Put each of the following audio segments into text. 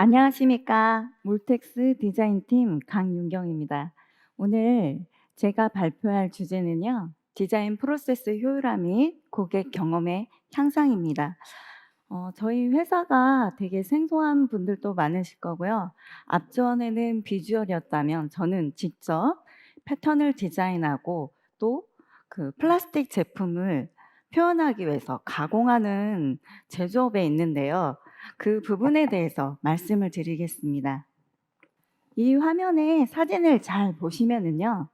안녕하십니까. 몰텍스 디자인팀 강윤경입니다. 오늘 제가 발표할 주제는요. 디자인 프로세스 효율화 및 고객 경험의 향상입니다. 어, 저희 회사가 되게 생소한 분들도 많으실 거고요. 앞전에는 비주얼이었다면 저는 직접 패턴을 디자인하고 또 그 플라스틱 제품을 표현하기 위해서 가공하는 제조업에 있는데요. 그 부분에 대해서 말씀을 드리겠습니다. 이 화면에 사진을 잘 보시면은요.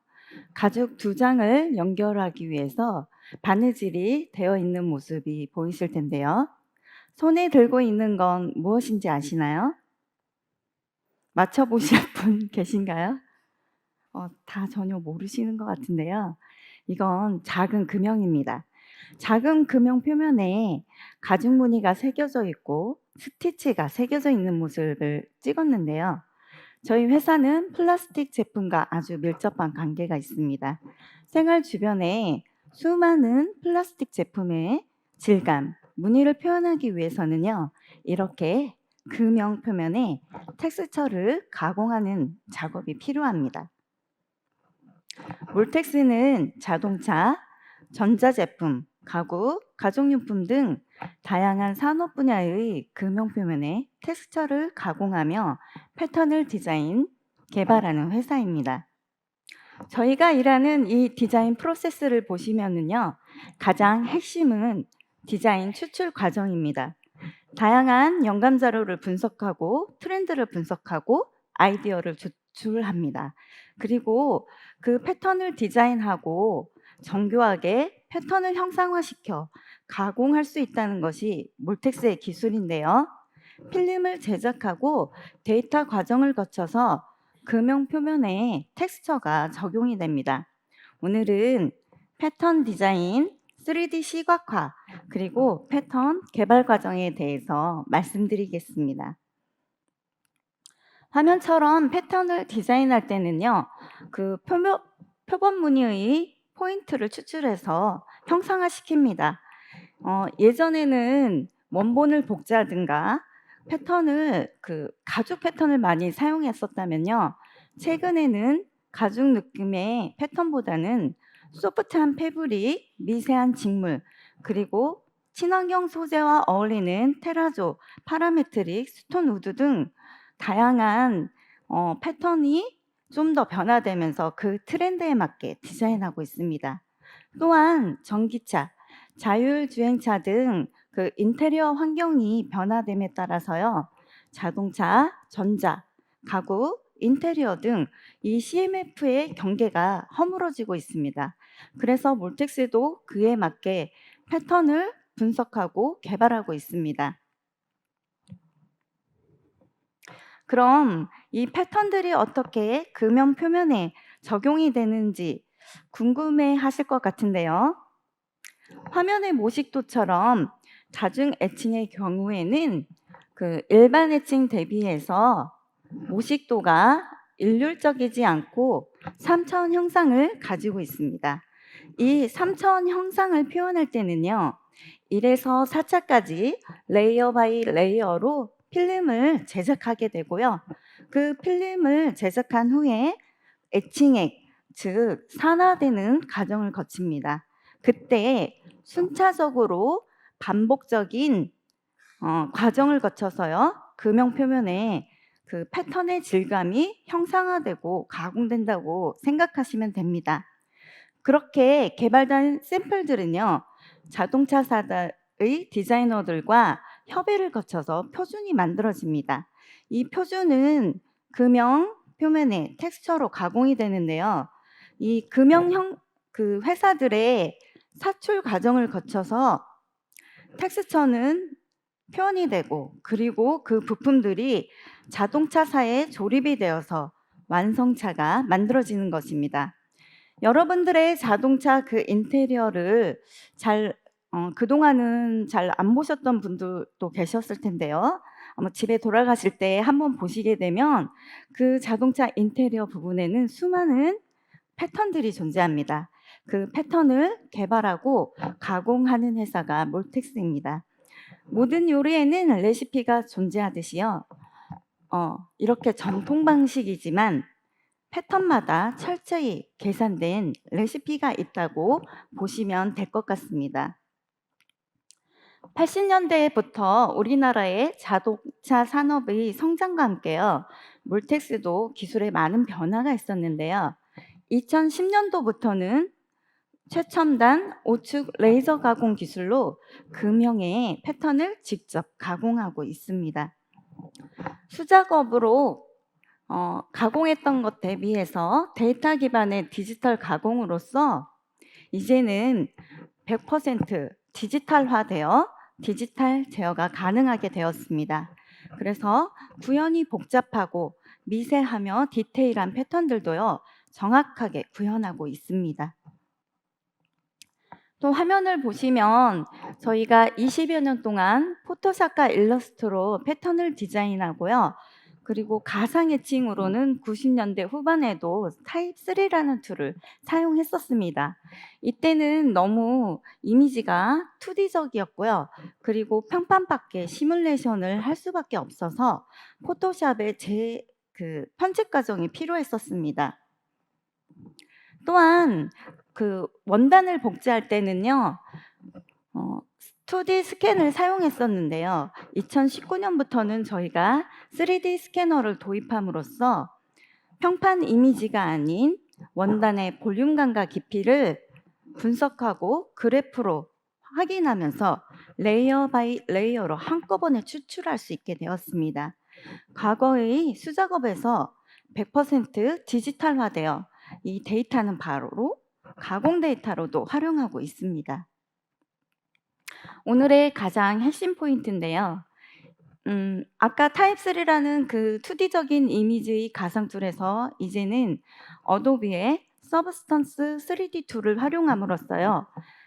가죽 두 장을 연결하기 위해서 바느질이 되어 있는 모습이 보이실 텐데요. 손에 들고 있는 건 무엇인지 아시나요? 맞춰보실 분 계신가요? 어, 다 전혀 모르시는 것 같은데요. 이건 작은 금형입니다. 작은 금형 표면에 가죽 무늬가 새겨져 있고 스티치가 새겨져 있는 모습을 찍었는데요. 저희 회사는 플라스틱 제품과 아주 밀접한 관계가 있습니다. 생활 주변에 수많은 플라스틱 제품의 질감, 무늬를 표현하기 위해서는요, 이렇게 금형 표면에 텍스처를 가공하는 작업이 필요합니다. 몰텍스는 자동차, 전자제품, 가구, 가정용품 등 다양한 산업 분야의 금형 표면에 텍스처를 가공하며 패턴을 디자인, 개발하는 회사입니다. 저희가 일하는 이 디자인 프로세스를 보시면은요, 가장 핵심은 디자인 추출 과정입니다. 다양한 영감 자료를 분석하고 트렌드를 분석하고 아이디어를 추출합니다. 그리고 그 패턴을 디자인하고 정교하게 패턴을 형상화시켜 가공할 수 있다는 것이 몰텍스의 기술인데요. 필름을 제작하고 데이터 과정을 거쳐서 금형 표면에 텍스처가 적용이 됩니다. 오늘은 패턴 디자인, 3D 시각화, 그리고 패턴 개발 과정에 대해서 말씀드리겠습니다. 화면처럼 패턴을 디자인할 때는요, 그 표면, 표본 무늬의 포인트를 추출해서 형상화시킵니다. 어, 예전에는 원본을 복제하든가 패턴을 그 가죽 패턴을 많이 사용했었다면요. 최근에는 가죽 느낌의 패턴보다는 소프트한 패브릭, 미세한 직물, 그리고 친환경 소재와 어울리는 테라조, 파라메트릭, 스톤 우드 등 다양한 어, 패턴이 좀 더 변화되면서 그 트렌드에 맞게 디자인하고 있습니다. 또한 전기차, 자율주행차 등 그 인테리어 환경이 변화됨에 따라서요. 자동차, 전자, 가구, 인테리어 등 이 CMF의 경계가 허물어지고 있습니다. 그래서 몰텍스도 그에 맞게 패턴을 분석하고 개발하고 있습니다. 그럼 이 패턴들이 어떻게 금연 표면에 적용이 되는지 궁금해 하실 것 같은데요. 화면의 모식도처럼 자중 애칭의 경우에는 그 일반 애칭 대비해서 모식도가 일률적이지 않고 3차원 형상을 가지고 있습니다. 이 3차원 형상을 표현할 때는요. 1에서 4차까지 레이어 바이 레이어로 필름을 제작하게 되고요. 그 필름을 제작한 후에 애칭액, 즉 산화되는 과정을 거칩니다. 그때 순차적으로 반복적인 어, 과정을 거쳐서요. 금형 표면에 그 패턴의 질감이 형상화되고 가공된다고 생각하시면 됩니다. 그렇게 개발된 샘플들은요. 자동차사의 디자이너들과 협의를 거쳐서 표준이 만들어집니다. 이 표준은 금형 표면에 텍스처로 가공이 되는데요. 이 금형형 그 회사들의 사출 과정을 거쳐서 텍스처는 표현이 되고 그리고 그 부품들이 자동차사에 조립이 되어서 완성차가 만들어지는 것입니다. 여러분들의 자동차 그 인테리어를 잘 어, 그동안은 잘 안 보셨던 분들도 계셨을 텐데요. 아마 집에 돌아가실 때 한번 보시게 되면 그 자동차 인테리어 부분에는 수많은 패턴들이 존재합니다. 그 패턴을 개발하고 가공하는 회사가 몰텍스입니다. 모든 요리에는 레시피가 존재하듯이요. 어, 이렇게 전통 방식이지만 패턴마다 철저히 계산된 레시피가 있다고 보시면 될 것 같습니다. 80년대부터 우리나라의 자동차 산업의 성장과 함께요. 몰텍스도 기술에 많은 변화가 있었는데요. 2010년도부터는 최첨단 오축 레이저 가공 기술로 금형의 패턴을 직접 가공하고 있습니다. 수작업으로 어, 가공했던 것 대비해서 데이터 기반의 디지털 가공으로서 이제는 100% 디지털화되어 디지털 제어가 가능하게 되었습니다. 그래서 구현이 복잡하고 미세하며 디테일한 패턴들도요, 정확하게 구현하고 있습니다. 또 화면을 보시면 저희가 20여 년 동안 포토샵과 일러스트로 패턴을 디자인하고요. 그리고 가상 애칭으로는 90년대 후반에도 타입 3라는 툴을 사용했었습니다. 이때는 너무 이미지가 2D적이었고요. 그리고 평판밖에 시뮬레이션을 할 수밖에 없어서 포토샵의 제 그 편집 과정이 필요했었습니다. 또한 그 원단을 복제할 때는요. 어 2D 스캔을 사용했었는데요. 2019년부터는 저희가 3D 스캐너를 도입함으로써 평판 이미지가 아닌 원단의 볼륨감과 깊이를 분석하고 그래프로 확인하면서 레이어 바이 레이어로 한꺼번에 추출할 수 있게 되었습니다. 과거의 수작업에서 100% 디지털화되어 이 데이터는 바로 가공 데이터로도 활용하고 있습니다. 오늘의 가장 핵심 포인트인데요. 음, 아까 타입3라는 그 2D적인 이미지의 가상 툴에서 이제는 어도비의 서브스턴스 3D 툴을 활용함으로써요.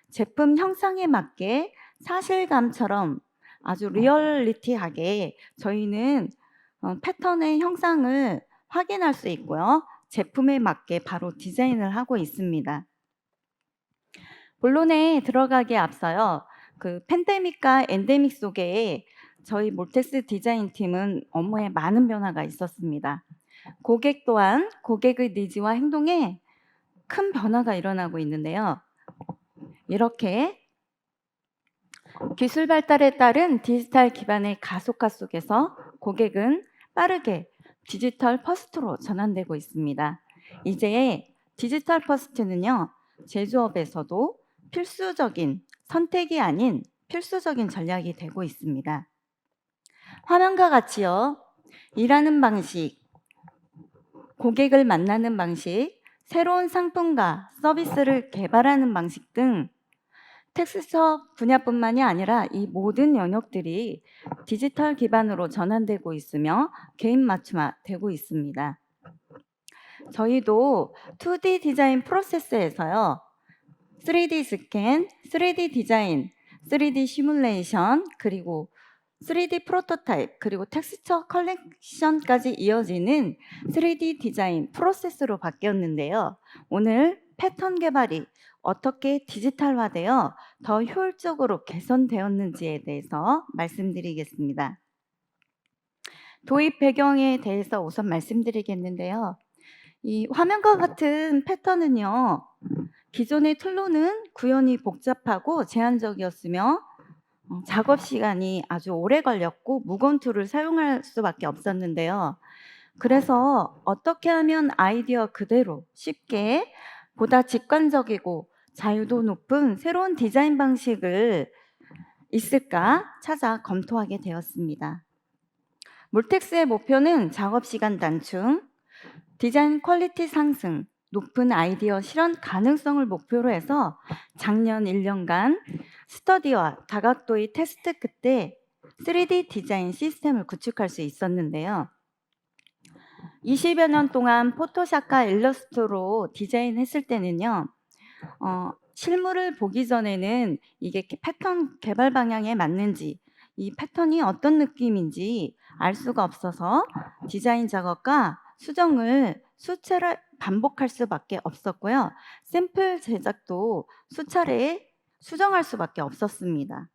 제품 형상에 맞게 사실감처럼 아주 리얼리티하게 저희는 어, 패턴의 형상을 확인할 수 있고요. 제품에 맞게 바로 디자인을 하고 있습니다. 본론에 들어가기에 앞서요. 그 팬데믹과 엔데믹 속에 저희 몰텍스 디자인 팀은 업무에 많은 변화가 있었습니다. 고객 또한 고객의 니즈와 행동에 큰 변화가 일어나고 있는데요. 이렇게 기술 발달에 따른 디지털 기반의 가속화 속에서 고객은 빠르게 디지털 퍼스트로 전환되고 있습니다. 이제 디지털 퍼스트는요, 제조업에서도 필수적인 선택이 아닌 필수적인 전략이 되고 있습니다. 화면과 같이요. 일하는 방식, 고객을 만나는 방식, 새로운 상품과 서비스를 개발하는 방식 등 텍스처 분야뿐만이 아니라 이 모든 영역들이 디지털 기반으로 전환되고 있으며 개인 맞춤화 되고 있습니다. 저희도 2D 디자인 프로세스에서요. 3D 스캔, 3D 디자인, 3D 시뮬레이션, 그리고 3D 프로토타입, 그리고 텍스처 컬렉션까지 이어지는 3D 디자인 프로세스로 바뀌었는데요. 오늘 패턴 개발이 어떻게 디지털화되어 더 효율적으로 개선되었는지에 대해서 말씀드리겠습니다. 도입 배경에 대해서 우선 말씀드리겠는데요. 이 화면과 같은 패턴은요, 기존의 툴로는 구현이 복잡하고 제한적이었으며 어, 작업 시간이 아주 오래 걸렸고 무거운 툴을 사용할 수밖에 없었는데요. 그래서 어떻게 하면 아이디어 그대로 쉽게 보다 직관적이고 자유도 높은 새로운 디자인 방식을 있을까 찾아 검토하게 되었습니다. 몰텍스의 목표는 작업 시간 단축, 디자인 퀄리티 상승, 높은 아이디어 실현 가능성을 목표로 해서 작년 1년간 스터디와 다각도의 테스트 끝에 3D 디자인 시스템을 구축할 수 있었는데요. 20여 년 동안 포토샵과 일러스트로 디자인했을 때는요, 어, 실물을 보기 전에는 이게 패턴 개발 방향에 맞는지, 이 패턴이 어떤 느낌인지 알 수가 없어서 디자인 작업과 수정을 수차례 반복할 수밖에 없었고요. 샘플 제작도 수차례 수정할 수밖에 없었습니다.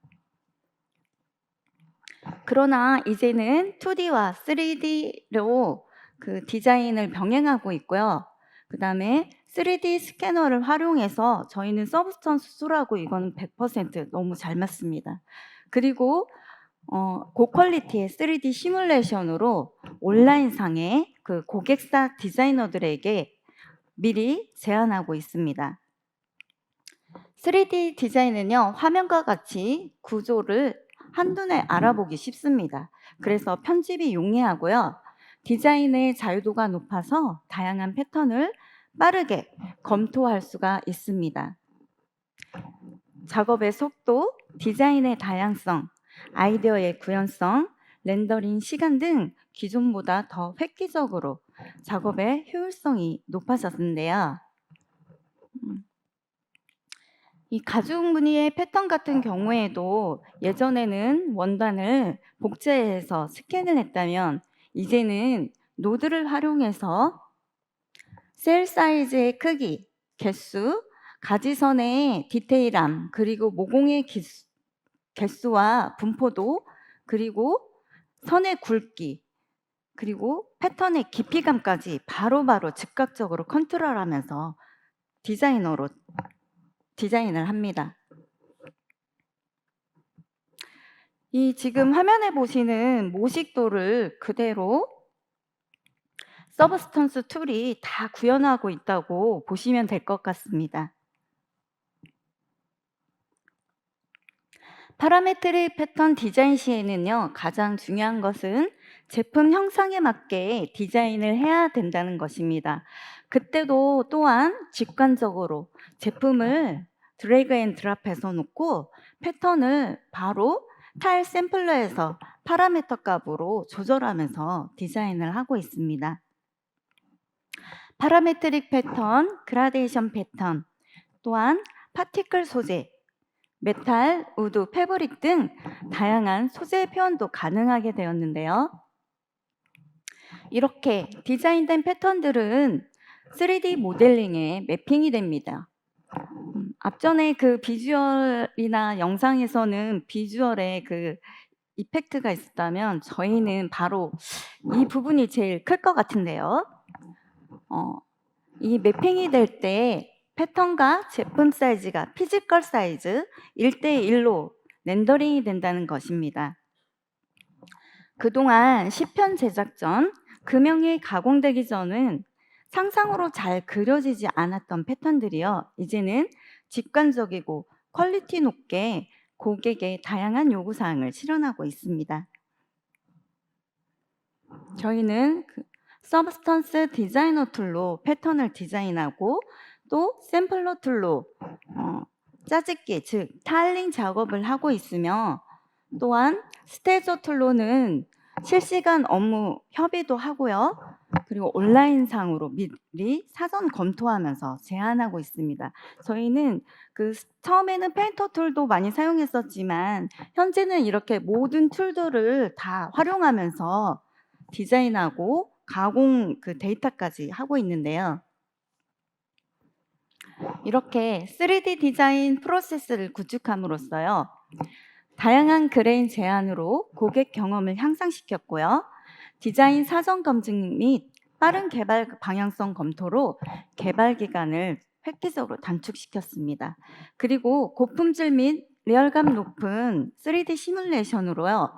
그러나 이제는 2D와 3D로 그 디자인을 병행하고 있고요. 그 다음에 3D 스캐너를 활용해서 저희는 서브스턴스 수술하고 이거는 100% 너무 잘 맞습니다. 그리고 어 고퀄리티의 3D 시뮬레이션으로 온라인상의 그 고객사 디자이너들에게 미리 제안하고 있습니다. 3D 디자인은요. 화면과 같이 구조를 한눈에 알아보기 쉽습니다. 그래서 편집이 용이하고요. 디자인의 자유도가 높아서 다양한 패턴을 빠르게 검토할 수가 있습니다. 작업의 속도, 디자인의 다양성, 아이디어의 구현성, 렌더링 시간 등 기존보다 더 획기적으로 작업의 효율성이 높아졌는데요. 음. 이 가죽 무늬의 패턴 같은 경우에도 예전에는 원단을 복제해서 스캔을 했다면 이제는 노드를 활용해서 셀 사이즈의 크기, 개수, 가지선의 디테일함, 그리고 모공의 기수, 개수와 분포도, 그리고 선의 굵기, 그리고 패턴의 깊이감까지 바로 바로 즉각적으로 컨트롤하면서 디자이너로 디자인을 합니다. 이 지금 화면에 보시는 모식도를 그대로 서브스턴스 툴이 다 구현하고 있다고 보시면 될 것 같습니다. 파라메트릭 패턴 디자인 시에는요, 가장 중요한 것은 제품 형상에 맞게 디자인을 해야 된다는 것입니다. 그때도 또한 직관적으로 제품을 드래그 앤 드랍해서 놓고 패턴을 바로 타일 샘플러에서 파라미터 값으로 조절하면서 디자인을 하고 있습니다. 파라메트릭 패턴, 그라데이션 패턴, 또한 파티클 소재, 메탈, 우드, 패브릭 등 다양한 소재 표현도 가능하게 되었는데요. 이렇게 디자인된 패턴들은 3D 모델링에 매핑이 됩니다. 음, 앞전에 그 비주얼이나 영상에서는 비주얼에 그 이펙트가 있었다면 저희는 바로 이 부분이 제일 클 것 같은데요. 어, 이 매핑이 될 때 패턴과 제품 사이즈가 피지컬 사이즈 1대1로 렌더링이 된다는 것입니다. 그동안 시편 제작 전 금형이 가공되기 전은 상상으로 잘 그려지지 않았던 패턴들이요. 이제는 직관적이고 퀄리티 높게 고객의 다양한 요구사항을 실현하고 있습니다. 저희는 그 서브스턴스 디자이너 툴로 패턴을 디자인하고 또 샘플러 툴로 어, 짜집기 즉 타일링 작업을 하고 있으며 또한 스테이저 툴로는 실시간 업무 협의도 하고요. 그리고 온라인상으로 미리 사전 검토하면서 제안하고 있습니다. 저희는 그 처음에는 페인터 툴도 많이 사용했었지만 현재는 이렇게 모든 툴들을 다 활용하면서 디자인하고 가공 그 데이터까지 하고 있는데요. 이렇게 3D 디자인 프로세스를 구축함으로써요. 다양한 그레인 제안으로 고객 경험을 향상시켰고요. 디자인 사전 검증 및 빠른 개발 방향성 검토로 개발 기간을 획기적으로 단축시켰습니다. 그리고 고품질 및 리얼감 높은 3D 시뮬레이션으로요.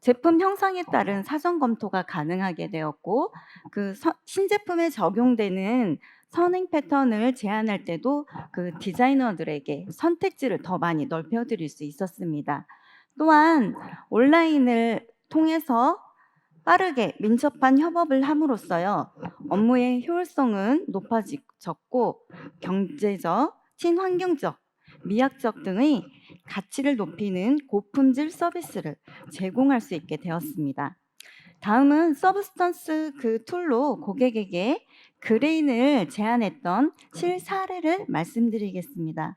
제품 형상에 따른 사전 검토가 가능하게 되었고 그 서, 신제품에 적용되는 선행 패턴을 제안할 때도 그 디자이너들에게 선택지를 더 많이 넓혀 드릴 수 있었습니다. 또한 온라인을 통해서 빠르게 민첩한 협업을 함으로써요. 업무의 효율성은 높아졌고 경제적, 친환경적, 미학적 등의 가치를 높이는 고품질 서비스를 제공할 수 있게 되었습니다. 다음은 서브스턴스 그 툴로 고객에게 그레인을 제안했던 실사례를 말씀드리겠습니다.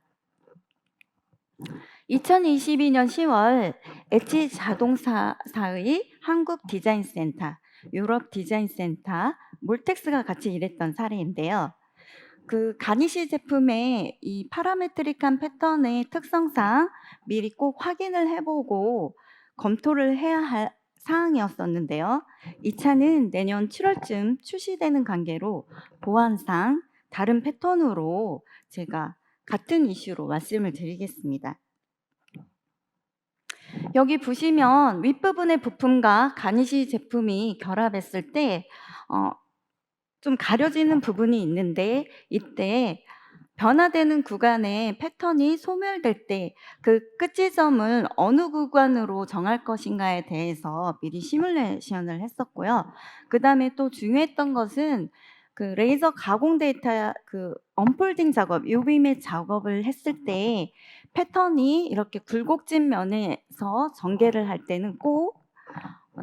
2022년 10월 엣지 자동사의 한국 디자인 센터, 유럽 디자인 센터, 몰텍스가 같이 일했던 사례인데요. 그 가니시 제품의 이 파라메트릭한 패턴의 특성상 미리 꼭 확인을 해보고 검토를 해야 할 사항이었었는데요. 이 차는 내년 7월쯤 출시되는 관계로 보안상 다른 패턴으로 제가 같은 이슈로 말씀을 드리겠습니다. 여기 보시면 윗부분의 부품과 가니시 제품이 결합했을 때 어, 좀 가려지는 부분이 있는데 이때 변화되는 구간의 패턴이 소멸될 때 그 끝지점을 어느 구간으로 정할 것인가에 대해서 미리 시뮬레이션을 했었고요. 그 다음에 또 중요했던 것은 그 레이저 가공 데이터 그 언폴딩 작업, UV 작업을 했을 때 패턴이 이렇게 굴곡진 면에서 전개를 할 때는 꼭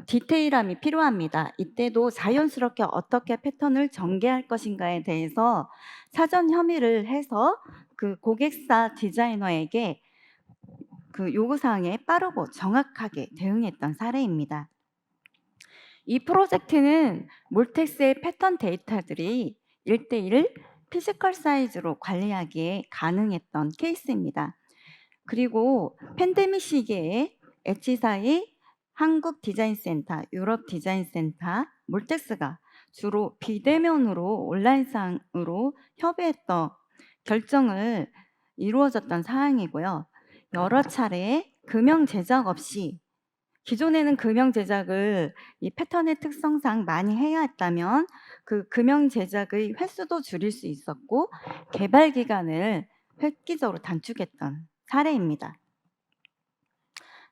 디테일함이 필요합니다. 이때도 자연스럽게 어떻게 패턴을 전개할 것인가에 대해서 사전 협의를 해서 그 고객사 디자이너에게 그 요구사항에 빠르고 정확하게 대응했던 사례입니다. 이 프로젝트는 몰텍스의 패턴 데이터들이 1대1 피지컬 사이즈로 관리하기에 가능했던 케이스입니다. 그리고 팬데믹 시기에 엣지사의 한국 디자인센터, 유럽 디자인센터, 몰텍스가 주로 비대면으로 온라인상으로 협의했던 결정을 이루어졌던 사항이고요. 여러 차례 금형 제작 없이 기존에는 금형 제작을 이 패턴의 특성상 많이 해야 했다면 그 금형 제작의 횟수도 줄일 수 있었고 개발 기간을 획기적으로 단축했던 사례입니다.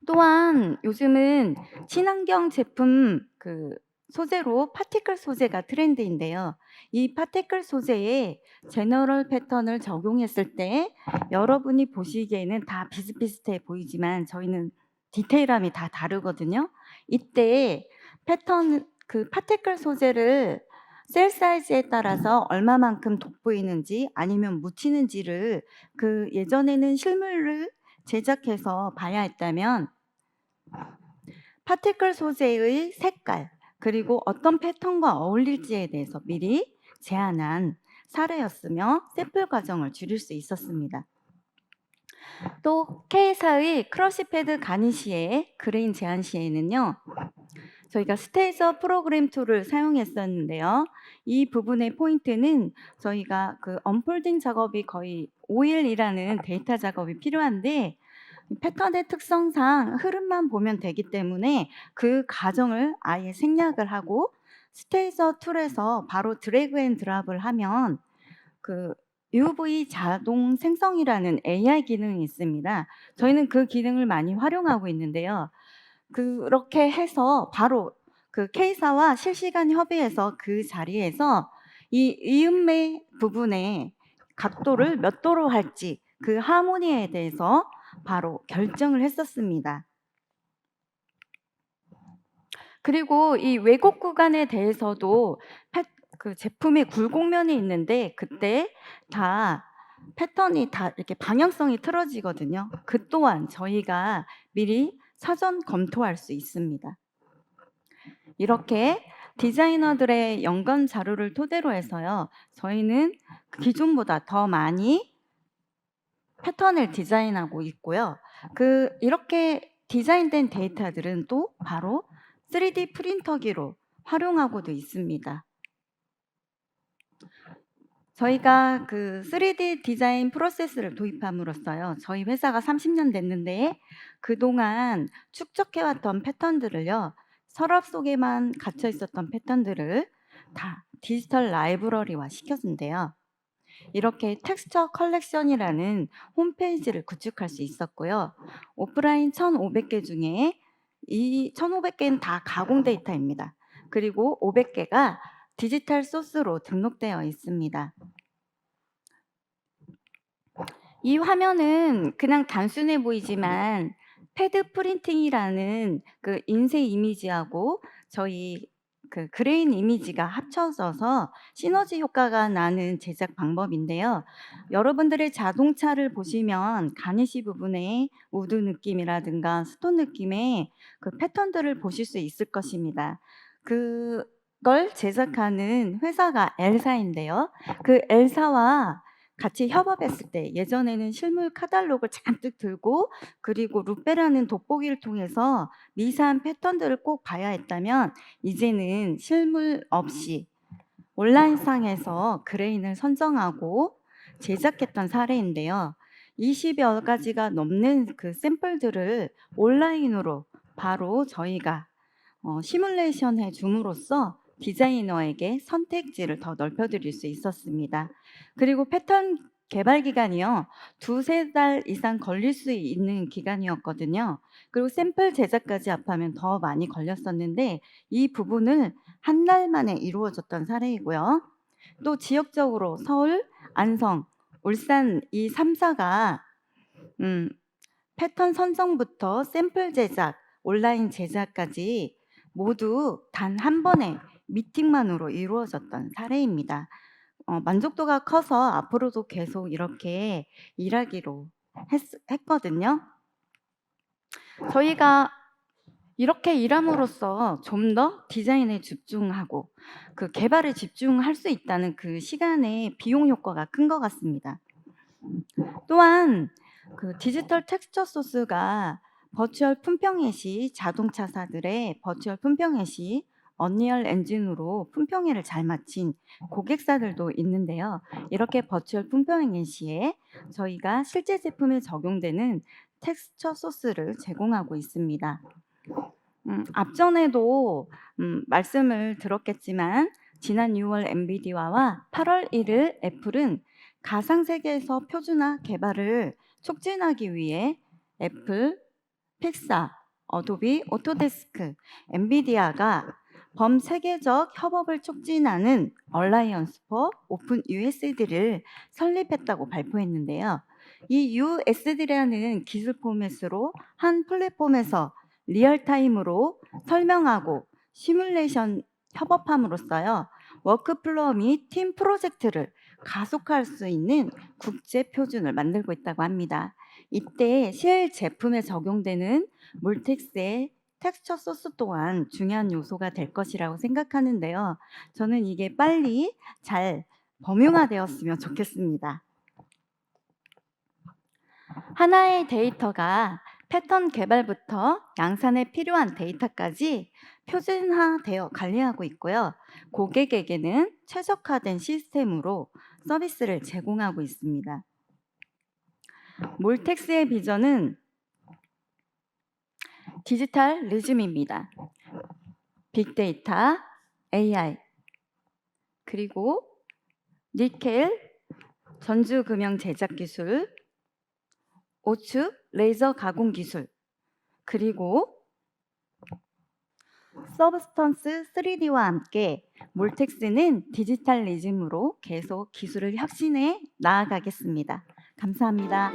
또한 요즘은 친환경 제품 그 소재로 파티클 소재가 트렌드인데요. 이 파티클 소재에 제너럴 패턴을 적용했을 때 여러분이 보시기에는 다 비슷비슷해 보이지만 저희는 디테일함이 다 다르거든요. 이때 패턴 그 파티클 소재를 셀 사이즈에 따라서 얼마만큼 돋보이는지 아니면 묻히는지를 그 예전에는 실물을 제작해서 봐야 했다면 파티클 소재의 색깔 그리고 어떤 패턴과 어울릴지에 대해서 미리 제안한 사례였으며 샘플 과정을 줄일 수 있었습니다. 또 K사의 크러쉬 패드 가니 시의 그레인 제한 시에는요. 저희가 스테이저 프로그램 툴을 사용했었는데요. 이 부분의 포인트는 저희가 그 언폴딩 작업이 거의 5일이라는 데이터 작업이 필요한데 패턴의 특성상 흐름만 보면 되기 때문에 그 과정을 아예 생략을 하고 스테이저 툴에서 바로 드래그 앤 드랍을 하면 그 UV 자동 생성이라는 AI 기능이 있습니다. 저희는 그 기능을 많이 활용하고 있는데요. 그렇게 해서 바로 그 K사와 실시간 협의해서 그 자리에서 이 이음매 부분의 각도를 몇 도로 할지 그 하모니에 대해서 바로 결정을 했었습니다. 그리고 이 왜곡 구간에 대해서도 패, 그 제품의 굴곡면이 있는데 그때 다 패턴이 다 이렇게 방향성이 틀어지거든요. 그 또한 저희가 미리 사전 검토할 수 있습니다. 이렇게 디자이너들의 연관 자료를 토대로 해서요. 저희는 기존보다 더 많이 패턴을 디자인하고 있고요. 그 이렇게 디자인된 데이터들은 또 바로 3D 프린터기로 활용하고도 있습니다. 저희가 그 3D 디자인 프로세스를 도입함으로써요. 저희 회사가 30년 됐는데 그동안 축적해왔던 패턴들을요. 서랍 속에만 갇혀 있었던 패턴들을 다 디지털 라이브러리화 시켰는데요. 이렇게 텍스처 컬렉션이라는 홈페이지를 구축할 수 있었고요. 오프라인 1,500개 중에 이 1,500개는 다 가공 데이터입니다. 그리고 500개가 디지털 소스로 등록되어 있습니다. 이 화면은 그냥 단순해 보이지만 패드 프린팅이라는 그 인쇄 이미지하고 저희 그 그레인 이미지가 합쳐져서 시너지 효과가 나는 제작 방법인데요. 여러분들의 자동차를 보시면 가니시 부분에 우드 느낌이라든가 스톤 느낌의 그 패턴들을 보실 수 있을 것입니다. 그 걸 제작하는 회사가 엘사인데요. 그 엘사와 같이 협업했을 때 예전에는 실물 카탈로그를 잔뜩 들고 그리고 루페라는 돋보기를 통해서 미세한 패턴들을 꼭 봐야 했다면 이제는 실물 없이 온라인상에서 그레인을 선정하고 제작했던 사례인데요. 20여 가지가 넘는 그 샘플들을 온라인으로 바로 저희가 어, 시뮬레이션 해 줌으로써 디자이너에게 선택지를 더 넓혀드릴 수 있었습니다. 그리고 패턴 개발 기간이요. 두세 달 이상 걸릴 수 있는 기간이었거든요. 그리고 샘플 제작까지 합하면 더 많이 걸렸었는데 이 부분을 한 달 만에 이루어졌던 사례이고요. 또 지역적으로 서울, 안성, 울산 이 3사가 음, 패턴 선정부터 샘플 제작, 온라인 제작까지 모두 단 한 번의 미팅만으로 이루어졌던 사례입니다. 어, 만족도가 커서 앞으로도 계속 이렇게 일하기로 했, 했거든요. 저희가 이렇게 일함으로써 좀 더 디자인에 집중하고 그 개발에 집중할 수 있다는 그 시간의 비용 효과가 큰 것 같습니다. 또한 그 디지털 텍스처 소스가 버추얼 품평회 시 자동차사들의 버추얼 품평회 시 언리얼 엔진으로 품평회를 잘 마친 고객사들도 있는데요. 이렇게 버추얼 품평회 시에 저희가 실제 제품에 적용되는 텍스처 소스를 제공하고 있습니다. 음, 앞전에도 음, 말씀을 들었겠지만 지난 6월 엔비디아와 8월 1일 애플은 가상 세계에서 표준화 개발을 촉진하기 위해 애플, 픽사, 어도비, 오토데스크, 엔비디아가 범세계적 협업을 촉진하는 얼라이언스 포 오픈 USD를 설립했다고 발표했는데요. 이 USD라는 기술 포맷으로 한 플랫폼에서 리얼타임으로 설명하고 시뮬레이션 협업함으로써요. 워크플로어 및팀 프로젝트를 가속할 수 있는 국제 표준을 만들고 있다고 합니다. 이때 실 제품에 적용되는 물텍스의 텍스처 소스 또한 중요한 요소가 될 것이라고 생각하는데요. 저는 이게 빨리 잘 범용화되었으면 좋겠습니다. 하나의 데이터가 패턴 개발부터 양산에 필요한 데이터까지 표준화되어 관리하고 있고요. 고객에게는 최적화된 시스템으로 서비스를 제공하고 있습니다. 몰텍스의 비전은 디지털 리즘입니다. 빅데이터, AI, 그리고 니켈, 전주금형 제작 기술, 오츠, 레이저 가공 기술, 그리고 서브스턴스 3D와 함께 몰텍스는 디지털리즘으로 계속 기술을 혁신해 나아가겠습니다. 감사합니다.